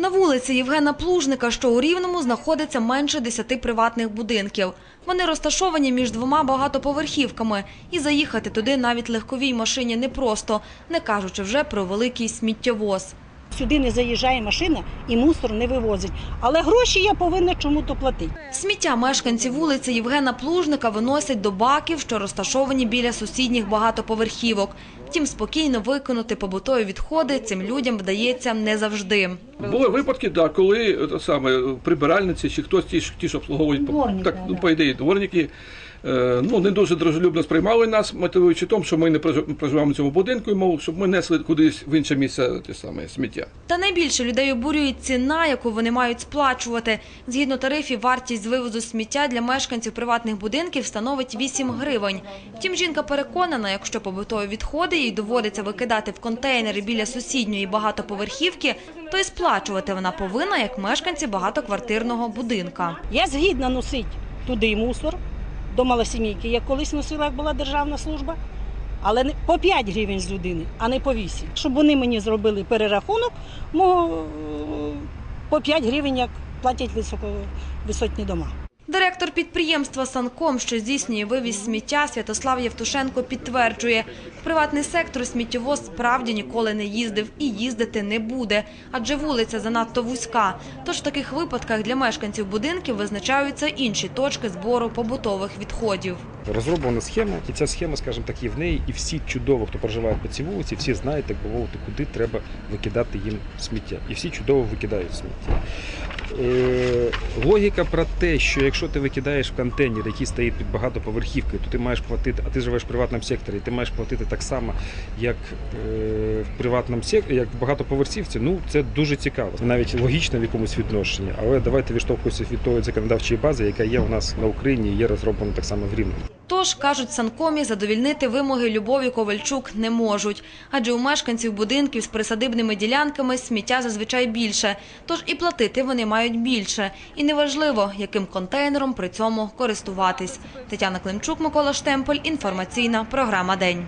На вулиці Євгена Плужника, що у Рівному, знаходиться менше десяти приватних будинків. Вони розташовані між двома багатоповерхівками, і заїхати туди навіть легковій машині непросто, не кажучи вже про великий сміттєвоз. Сюди не заїжджає машина і мусор не вивозить. Але гроші я повинна чому-то платити. Сміття мешканці вулиці Євгена Плужника виносять до баків, що розташовані біля сусідніх багатоповерхівок. Втім, спокійно виконати побутові відходи цим людям вдається не завжди. Були випадки, да, коли е, саме прибиральниці чи хтось ті, ж- ті ж обслуговують Дворники, так, ну, да. по ідеї, дворники. Е, Ну, не дуже дружелюбно сприймали нас, мотивуючи тому, що ми не прожи- проживаємо в цьому будинку, і мов, щоб ми несли кудись в інше місце те саме сміття. Та найбільше людей обурює ціна, яку вони мають сплачувати. Згідно тарифів, вартість з вивозу сміття для мешканців приватних будинків становить 8 гривень. Втім, жінка переконана, якщо побутові відходи їй доводиться викидати в контейнери біля сусідньої багатоповерхівки, то і сплачувати вона повинна як мешканці багатоквартирного будинка. Я згідна носити туди мусор до малосімейки. як колись на селах була державна служба. Але не по 5 гривень з людини, а не по 8. Щоб вони мені зробили перерахунок, е, по 5 гривень, як платять високо, висотні дома. Директор підприємства «Санком», що здійснює вивіз сміття, Святослав Євтушенко підтверджує, в приватний сектор сміттєвоз справді ніколи не їздив і їздити не буде, адже вулиця занадто вузька. Тож в таких випадках для мешканців будинків визначаються інші точки збору побутових відходів. Розроблена схема, і ця схема, скажімо так, є в неї, і всі чудово, хто проживає по цій вулиці, всі знають, так би куди треба викидати їм сміття. І всі чудово викидають сміття. Е, логіка про те, що якщо ти викидаєш в контейнер, який стоїть під багатоповерхівкою, то ти маєш платити, а ти живеш в приватному секторі, ти маєш платити так само, як е, в приватному секторі, як в багатоповерхівці, ну це дуже цікаво. Навіть логічно в якомусь відношенні. Але давайте відштовхуємося від тої законодавчої бази, яка є у нас на Україні і є розроблена так само в Рівному. Тож, кажуть Санкомі, задовільнити вимоги Любові Ковальчук не можуть. Адже у мешканців будинків з присадибними ділянками сміття зазвичай більше. Тож і платити вони мають більше. І неважливо, яким контейнером при цьому користуватись. Тетяна Климчук, Микола Штемпель. Інформаційна програма «День».